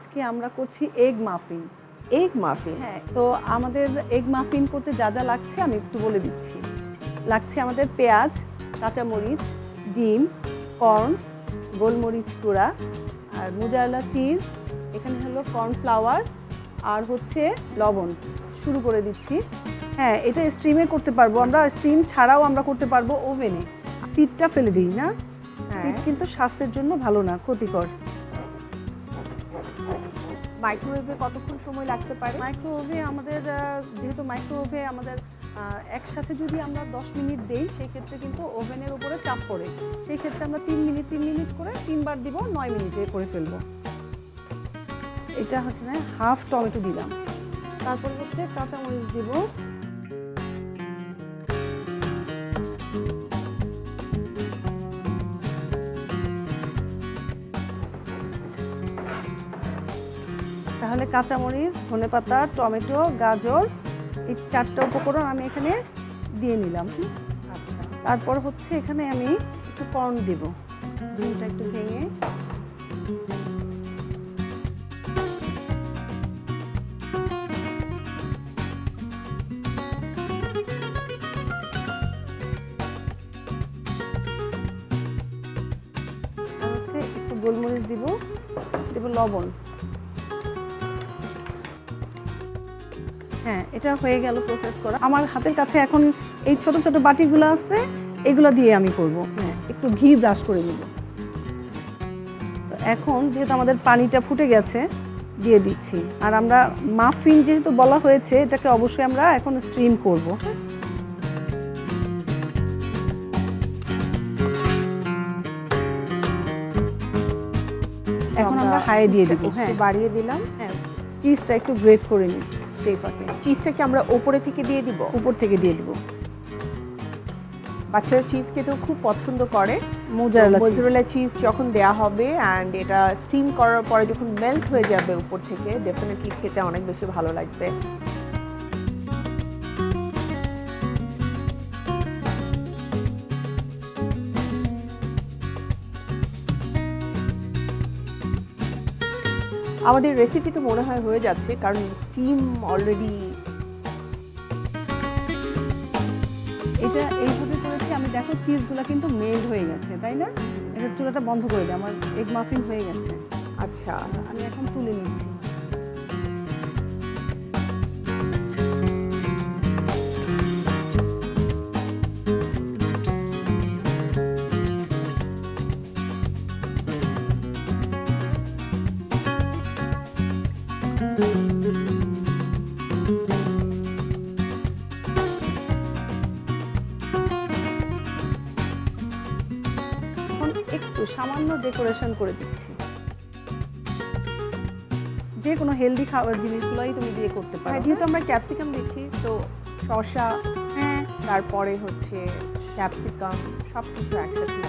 আজকে আমরা করছি এগ মাফিন এগ মাফিন হ্যাঁ তো আমাদের এগ মাফিন করতে যা যা লাগছে আমি একটু বলে দিচ্ছি। লাগছে আমাদের পেঁয়াজ কাঁচামরিচ ডিম কর্ন গোলমরিচ গুঁড়া আর মোজারেলা চিজ এখানে হলো কর্নফ্লাওয়ার আর হচ্ছে লবণ। শুরু করে দিচ্ছি। হ্যাঁ এটা স্টিমে করতে পারব আমরা স্টিম ছাড়াও আমরা করতে পারব ওভেনে সিটটা ফেলে দিই না? হ্যাঁ। সিট কিন্তু স্বাস্থ্যের জন্য ভালো না ক্ষতিকর। মাইক্রোওয়েভে কতক্ষণ সময় লাগতে পারে? মাইক্রোওয়েভে আমাদের যেহেতু মাইক্রোওয়েভে আমাদের একসাথে যদি আমরা 10 মিনিট দেই সেই ক্ষেত্রে কিন্তু ওভেনের উপরে চাপ পড়ে। সেই ক্ষেত্রে আমরা তিন মিনিট তিন মিনিট করে তিনবার দিব, নয় মিনিটে করে ফেলব। এটা এখানে হাফ টমেটো দিলাম। তারপরে হচ্ছে কাঁচামরিচ দিব। তাহলে কাঁচামরিচ, ধনেপাতা, টমেটো, গাজর, এই চারটা উপকরণ আমি এখানে দিয়ে নিলাম। তারপর হচ্ছে এখানে আমি একটু কর্ন দেব। ডিমটা একটু ভেঙে। গোলমরিচ দিব। দেব লবণ। হ্যাঁ এটা হয়ে গেল প্রসেস করা। আমার হাতের কাছে এখন এই ছোট ছোট বাটিগুলো আছে এগুলো দিয়ে আমি করব। হ্যাঁ একটু ঘি ব্রাশ করে নিব। তো এখন যেহেতু আমাদের পানিটা ফুটে গেছে দিয়ে দিচ্ছি। আর আমরা মাফিন যেহেতু বলা হয়েছে এটাকে অবশ্যই আমরা এখন স্ট্রিম করব। হ্যাঁ এখন আমরা হাই দিয়ে দিব হ্যাঁ। বাড়িয়ে দিলাম। হ্যাঁ। চিজটা একটু গ্রেট করে নিই সেই ফাঁকে চিজটা কি আমরা ওপরে থেকে দিয়ে দিব? উপর থেকে দিয়ে দিব। বাচ্চারা চিজ খেতেও খুব পছন্দ করে। মোজারেলা চিজ মোজারেলা চিজ যখন দেয়া হবে অ্যান্ড এটা স্টিম করার পরে যখন মেল্ট হয়ে যাবে উপর থেকে ডেফিনেটলি খেতে অনেক বেশি ভালো লাগবে। আমাদের রেসিপি তো মনে হয় হয়ে যাচ্ছে কারণ স্টিম অলরেডি এটা এই এইভাবে করেছি আমি দেখো চিজগুলো কিন্তু মেল্ট হয়ে গেছে তাই না? এটা চুলাটা বন্ধ করে দিই আমার এগ মাফিন হয়ে গেছে। আচ্ছা। আমি এখন তুলে নিচ্ছি। একটু সামান্য ডেকোরেশন করে দিচ্ছি। যে কোনো হেলদি খাবার জিনিসগুলোই তুমি দিয়ে করতে পারো। হ্যাঁ যেহেতু আমরা ক্যাপসিকাম দিচ্ছি তো শসা হ্যাঁ। তারপরে হচ্ছে ক্যাপসিকাম সব কিছু একসাথে